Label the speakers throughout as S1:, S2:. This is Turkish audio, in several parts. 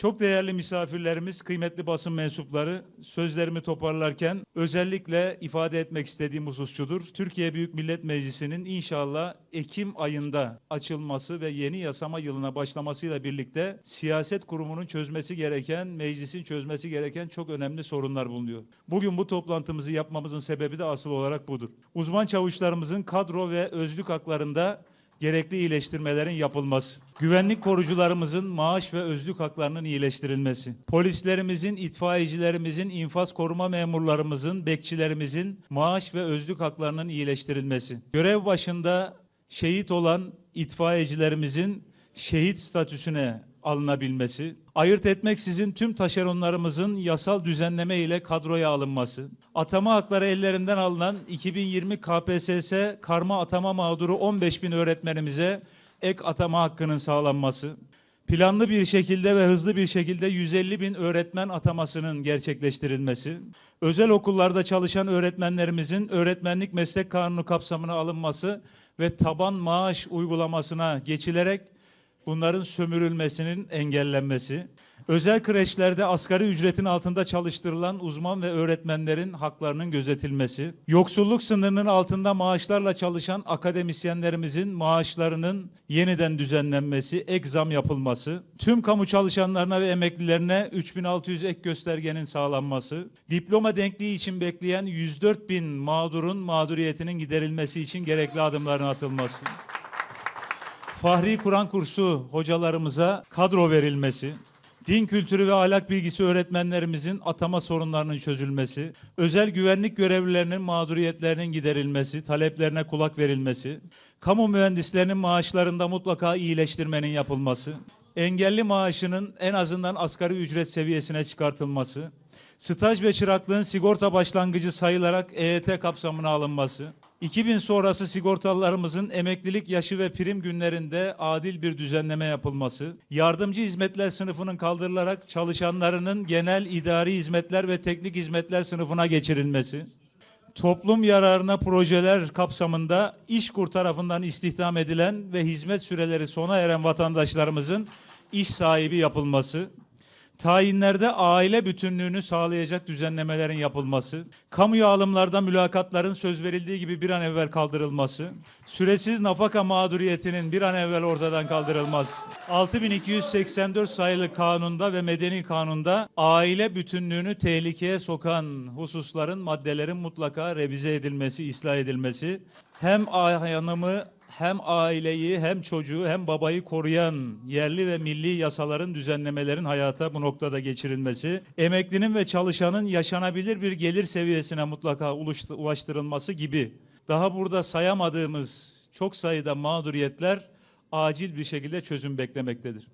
S1: Çok değerli misafirlerimiz, kıymetli basın mensupları sözlerimi toparlarken özellikle ifade etmek istediğim husus şudur. Türkiye Büyük Millet Meclisi'nin inşallah Ekim ayında açılması ve yeni yasama yılına başlamasıyla birlikte siyaset kurumunun çözmesi gereken, meclisin çözmesi gereken çok önemli sorunlar bulunuyor. Bugün bu toplantımızı yapmamızın sebebi de asıl olarak budur. Uzman çavuşlarımızın kadro ve özlük haklarında gerekli iyileştirmelerin yapılması, güvenlik korucularımızın maaş ve özlük haklarının iyileştirilmesi, polislerimizin, itfaiyecilerimizin, infaz koruma memurlarımızın, bekçilerimizin maaş ve özlük haklarının iyileştirilmesi, görev başında şehit olan itfaiyecilerimizin şehit statüsüne alınabilmesi, ayırt etmeksizin tüm taşeronlarımızın yasal düzenleme ile kadroya alınması, atama hakları ellerinden alınan 2020 KPSS karma atama mağduru 15 bin öğretmenimize ek atama hakkının sağlanması, planlı bir şekilde ve hızlı bir şekilde 150 bin öğretmen atamasının gerçekleştirilmesi, özel okullarda çalışan öğretmenlerimizin öğretmenlik meslek kanunu kapsamına alınması ve taban maaş uygulamasına geçilerek bunların sömürülmesinin engellenmesi, özel kreşlerde asgari ücretin altında çalıştırılan uzman ve öğretmenlerin haklarının gözetilmesi, yoksulluk sınırının altında maaşlarla çalışan akademisyenlerimizin maaşlarının yeniden düzenlenmesi, ek zam yapılması, tüm kamu çalışanlarına ve emeklilerine 3600 ek göstergenin sağlanması, diploma denkliği için bekleyen 104 bin mağdurun mağduriyetinin giderilmesi için gerekli adımların atılması. Fahri Kur'an kursu hocalarımıza kadro verilmesi, din kültürü ve ahlak bilgisi öğretmenlerimizin atama sorunlarının çözülmesi, özel güvenlik görevlilerinin mağduriyetlerinin giderilmesi, taleplerine kulak verilmesi, kamu mühendislerinin maaşlarında mutlaka iyileştirmenin yapılması, engelli maaşının en azından asgari ücret seviyesine çıkartılması, staj ve çıraklığın sigorta başlangıcı sayılarak EYT kapsamına alınması, 2000 sonrası sigortalılarımızın emeklilik yaşı ve prim günlerinde adil bir düzenleme yapılması, yardımcı hizmetler sınıfının kaldırılarak çalışanlarının genel idari hizmetler ve teknik hizmetler sınıfına geçirilmesi, toplum yararına projeler kapsamında İşkur tarafından istihdam edilen ve hizmet süreleri sona eren vatandaşlarımızın iş sahibi yapılması, Tayinlerde aile bütünlüğünü sağlayacak düzenlemelerin yapılması, kamuya alımlarda mülakatların söz verildiği gibi bir an evvel kaldırılması, süresiz nafaka mağduriyetinin bir an evvel ortadan kaldırılması, 6284 sayılı kanunda ve medeni kanunda aile bütünlüğünü tehlikeye sokan hususların maddelerin mutlaka revize edilmesi, ıslah edilmesi, hem hanımı hem aileyi hem çocuğu hem babayı koruyan yerli ve milli yasaların düzenlemelerin hayata bu noktada geçirilmesi, emeklinin ve çalışanın yaşanabilir bir gelir seviyesine mutlaka ulaştırılması gibi daha burada sayamadığımız çok sayıda mağduriyetler acil bir şekilde çözüm beklemektedir.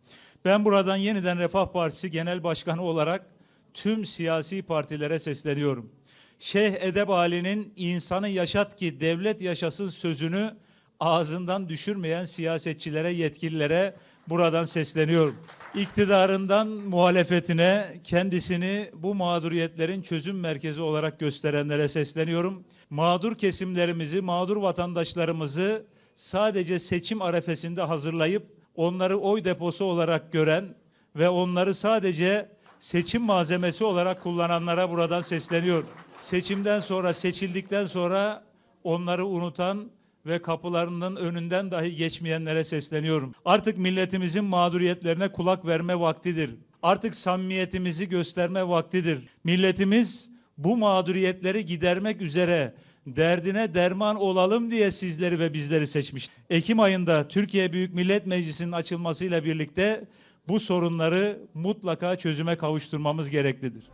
S1: Ben buradan yeniden Refah Partisi Genel Başkanı olarak tüm siyasi partilere sesleniyorum. Şeyh Edeb Ali'nin insanı yaşat ki devlet yaşasın sözünü ağzından düşürmeyen siyasetçilere, yetkililere buradan sesleniyorum. İktidarından muhalefetine kendisini bu mağduriyetlerin çözüm merkezi olarak gösterenlere sesleniyorum. Mağdur kesimlerimizi, mağdur vatandaşlarımızı sadece seçim arefesinde hazırlayıp onları oy deposu olarak gören ve onları sadece seçim malzemesi olarak kullananlara buradan sesleniyorum. Seçimden sonra, seçildikten sonra onları unutan ve kapılarının önünden dahi geçmeyenlere sesleniyorum. Artık milletimizin mağduriyetlerine kulak verme vaktidir. Artık samimiyetimizi gösterme vaktidir. Milletimiz bu mağduriyetleri gidermek üzere derdine derman olalım diye sizleri ve bizleri seçmiş. Ekim ayında Türkiye Büyük Millet Meclisi'nin açılmasıyla birlikte bu sorunları mutlaka çözüme kavuşturmamız gereklidir.